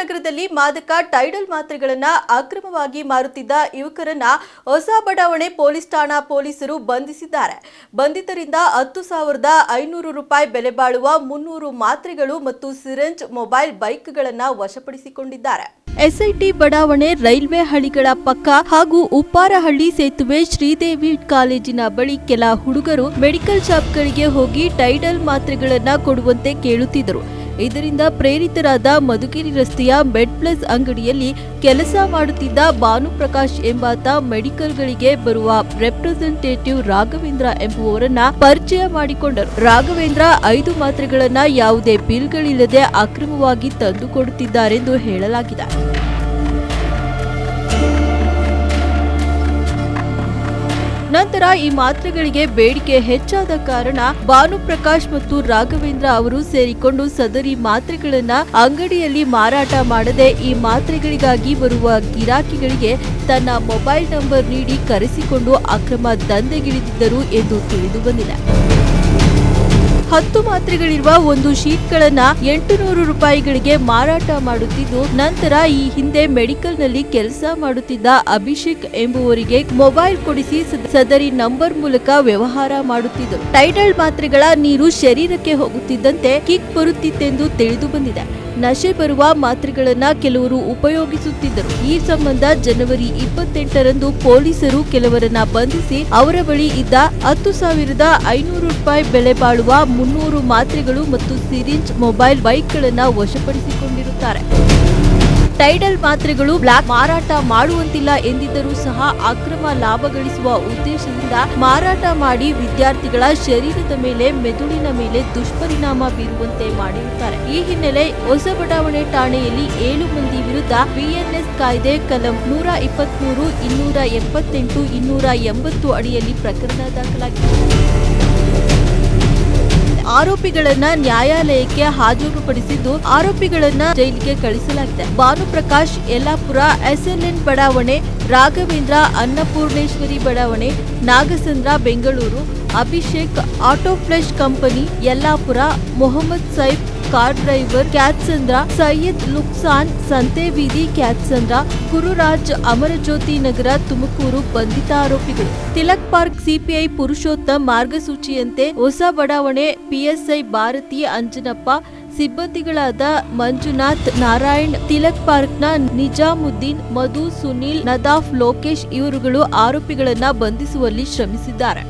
ನಗರದಲ್ಲಿ ಮಾದಕ ಟೈಡಲ್ ಮಾತ್ರೆಗಳನ್ನ ಅಕ್ರಮವಾಗಿ ಮಾರುತ್ತಿದ್ದ ಯುವಕರನ್ನ ಹೊಸ ಬಡಾವಣೆ ಪೊಲೀಸ್ ಠಾಣಾ ಪೊಲೀಸರು ಬಂಧಿಸಿದ್ದಾರೆ. ಬಂಧಿತರಿಂದ ಹತ್ತು ಸಾವಿರದ ಐನೂರು ರೂಪಾಯಿ ಬೆಲೆ ಬಾಳುವ ಮುನ್ನೂರು ಮಾತ್ರೆಗಳು ಮತ್ತು ಸಿರೆಂಜ್ ಮೊಬೈಲ್ ಬೈಕ್ಗಳನ್ನ ವಶಪಡಿಸಿಕೊಂಡಿದ್ದಾರೆ. ಎಸ್ಐಟಿ ಬಡಾವಣೆ ರೈಲ್ವೆ ಹಳಿಗಳ ಪಕ್ಕ ಹಾಗೂ ಉಪ್ಪಾರಹಳ್ಳಿ ಸೇತುವೆ ಶ್ರೀದೇವಿ ಕಾಲೇಜಿನ ಬಳಿ ಕೆಲ ಹುಡುಗರು ಮೆಡಿಕಲ್ ಶಾಪ್ಗಳಿಗೆ ಹೋಗಿ ಟೈಡಲ್ ಮಾತ್ರೆಗಳನ್ನ ಕೊಡುವಂತೆ ಕೇಳುತ್ತಿದ್ದರು. ಇದರಿಂದ ಪ್ರೇರಿತರಾದ ಮಧುಗಿರಿ ರಸ್ತೆಯ ಮೆಡ್ ಪ್ಲಸ್ ಅಂಗಡಿಯಲ್ಲಿ ಕೆಲಸ ಮಾಡುತ್ತಿದ್ದ ಭಾನುಪ್ರಕಾಶ್ ಎಂಬಾತ ಮೆಡಿಕಲ್ಗಳಿಗೆ ಬರುವ ರೆಪ್ರೆಸೆಂಟೇಟಿವ್ ರಾಘವೇಂದ್ರ ಎಂಬುವವರನ್ನ ಪರಿಚಯ ಮಾಡಿಕೊಂಡರು. ರಾಘವೇಂದ್ರ ಐದು ಮಾತ್ರೆಗಳನ್ನ ಯಾವುದೇ ಬಿಲ್ಗಳಿಲ್ಲದೆ ಅಕ್ರಮವಾಗಿ ತಂದುಕೊಡುತ್ತಿದ್ದಾರೆಂದು ಹೇಳಲಾಗಿದೆ. ನಂತರ ಈ ಮಾತ್ರೆಗಳಿಗೆ ಬೇಡಿಕೆ ಹೆಚ್ಚಾದ ಕಾರಣ ಭಾನುಪ್ರಕಾಶ್ ಮತ್ತು ರಾಘವೇಂದ್ರ ಅವರು ಸೇರಿಕೊಂಡು ಸದರಿ ಮಾತ್ರೆಗಳನ್ನ ಅಂಗಡಿಯಲ್ಲಿ ಮಾರಾಟ ಮಾಡದೆ ಈ ಮಾತ್ರೆಗಳಿಗಾಗಿ ಬರುವ ಗಿರಾಕಿಗಳಿಗೆ ತನ್ನ ಮೊಬೈಲ್ ನಂಬರ್ ನೀಡಿ ಕರೆಸಿಕೊಂಡು ಅಕ್ರಮ ದಂಧೆಗಿಳಿದಿದ್ದರು ಎಂದು ತಿಳಿದು ಬಂದಿದೆ. ಹತ್ತು ಮಾತ್ರೆಗಳಿರುವ ಒಂದು ಶೀಟ್ಗಳನ್ನ ಎಂಟು ನೂರು ರೂಪಾಯಿಗಳಿಗೆ ಮಾರಾಟ ಮಾಡುತ್ತಿದ್ದು, ನಂತರ ಈ ಹಿಂದೆ ಮೆಡಿಕಲ್ನಲ್ಲಿ ಕೆಲಸ ಮಾಡುತ್ತಿದ್ದ ಅಭಿಷೇಕ್ ಎಂಬುವರಿಗೆ ಮೊಬೈಲ್ ಕೊಡಿಸಿ ಸದ- ಸದರಿ ನಂಬರ್ ಮೂಲಕ ವ್ಯವಹಾರ ಮಾಡುತ್ತಿದ್ದರು. ಟೈಡಲ್ ಮಾತ್ರೆಗಳ ನೀರು ಶರೀರಕ್ಕೆ ಹೋಗುತ್ತಿದ್ದಂತೆ ಕಿಕ್ ಬರುತ್ತಿತ್ತೆಂದು ತಿಳಿದು ಬಂದಿದೆ. ನಶೆ ಬರುವ ಮಾತ್ರೆಗಳನ್ನ ಕೆಲವರು ಉಪಯೋಗಿಸುತ್ತಿದ್ದರು. ಈ ಸಂಬಂಧ ಜನವರಿ ಇಪ್ಪತ್ತೆಂಟರಂದು ಪೊಲೀಸರು ಕೆಲವರನ್ನ ಬಂಧಿಸಿ, ಅವರ ಬಳಿ ಇದ್ದ ಹತ್ತು ಸಾವಿರದ ಐನೂರು ರೂಪಾಯಿ ಬೆಲೆ ಬಾಳುವ ಮುನ್ನೂರು ಮಾತ್ರೆಗಳು ಮತ್ತು ಸಿರಿಂಜ್ ಮೊಬೈಲ್ ಬೈಕ್ಗಳನ್ನು ವಶಪಡಿಸಿಕೊಂಡಿರುತ್ತಾರೆ. ಟೈಡಲ್ ಮಾತ್ರೆಗಳು ಬ್ಲಾಕ್ ಮಾರಾಟ ಮಾಡುವಂತಿಲ್ಲ ಎಂದಿದ್ದರೂ ಸಹ ಅಕ್ರಮ ಲಾಭ ಗಳಿಸುವ ಉದ್ದೇಶದಿಂದ ಮಾರಾಟ ಮಾಡಿ ವಿದ್ಯಾರ್ಥಿಗಳ ಶರೀರದ ಮೇಲೆ, ಮೆದುಳಿನ ಮೇಲೆ ದುಷ್ಪರಿಣಾಮ ಬೀರುವಂತೆ ಮಾಡಿರುತ್ತಾರೆ. ಈ ಹಿನ್ನೆಲೆ ಹೊಸ ಬಡಾವಣೆ ಠಾಣೆಯಲ್ಲಿ ಏಳು ಮಂದಿ ವಿರುದ್ಧ ಬಿಎನ್ಎಸ್ ಕಾಯ್ದೆ ಕಲಂ ನೂರ ಇಪ್ಪತ್ಮೂರು, ಇನ್ನೂರ ಎಪ್ಪತ್ತೆಂಟು, ಇನ್ನೂರ ಎಂಬತ್ತು ಅಡಿಯಲ್ಲಿ ಪ್ರಕರಣ ದಾಖಲಾಗಿದೆ. ಆರೋಪಿಗಳನ್ನ ನ್ಯಾಯಾಲಯಕ್ಕೆ ಹಾಜರುಪಡಿಸಿದ್ದು ಆರೋಪಿಗಳನ್ನ ಜೈಲಿಗೆ ಕಳಿಸಲಾಗಿದೆ. ಭಾನುಪ್ರಕಾಶ್, ಯಲ್ಲಾಪುರ ಎಸ್ಎಲ್ಎನ್ ಬಡಾವಣೆ, ರಾಘವೇಂದ್ರ, ಅನ್ನಪೂರ್ಣೇಶ್ವರಿ ಬಡಾವಣೆ, Nagasandra, Bengaluru, Abhishek, auto flesh company, Yellapur, Mohammed Saif car driver Kyathsandra Syed Luksan Santhebeedi Kyathsandra Gururaj, Amarajyothi Nagar, Tumakuru ಬಂಧಿತ ಆರೋಪಿಗಳು. ತಿಲಕ್ ಪಾರ್ಕ್ ಸಿಪಿಐ ಪುರುಷೋತ್ತಮ್ ಮಾರ್ಗಸೂಚಿಯಂತೆ ಹೊಸ ಬಡಾವಣೆ ಪಿಎಸ್ಐ ಭಾರತಿ ಅಂಜನಪ್ಪ, ಸಿಬ್ಬಂದಿಗಳಾದ ಮಂಜುನಾಥ್ ನಾರಾಯಣ್, ತಿಲಕ್ ಪಾರ್ಕ್ನ ನಿಜಾಮುದ್ದೀನ್, ಮಧು, ಸುನೀಲ್, ನದಾಫ್, ಲೋಕೇಶ್ ಇವರುಗಳು ಆರೋಪಿಗಳನ್ನ ಬಂಧಿಸುವಲ್ಲಿ ಶ್ರಮಿಸಿದ್ದಾರೆ.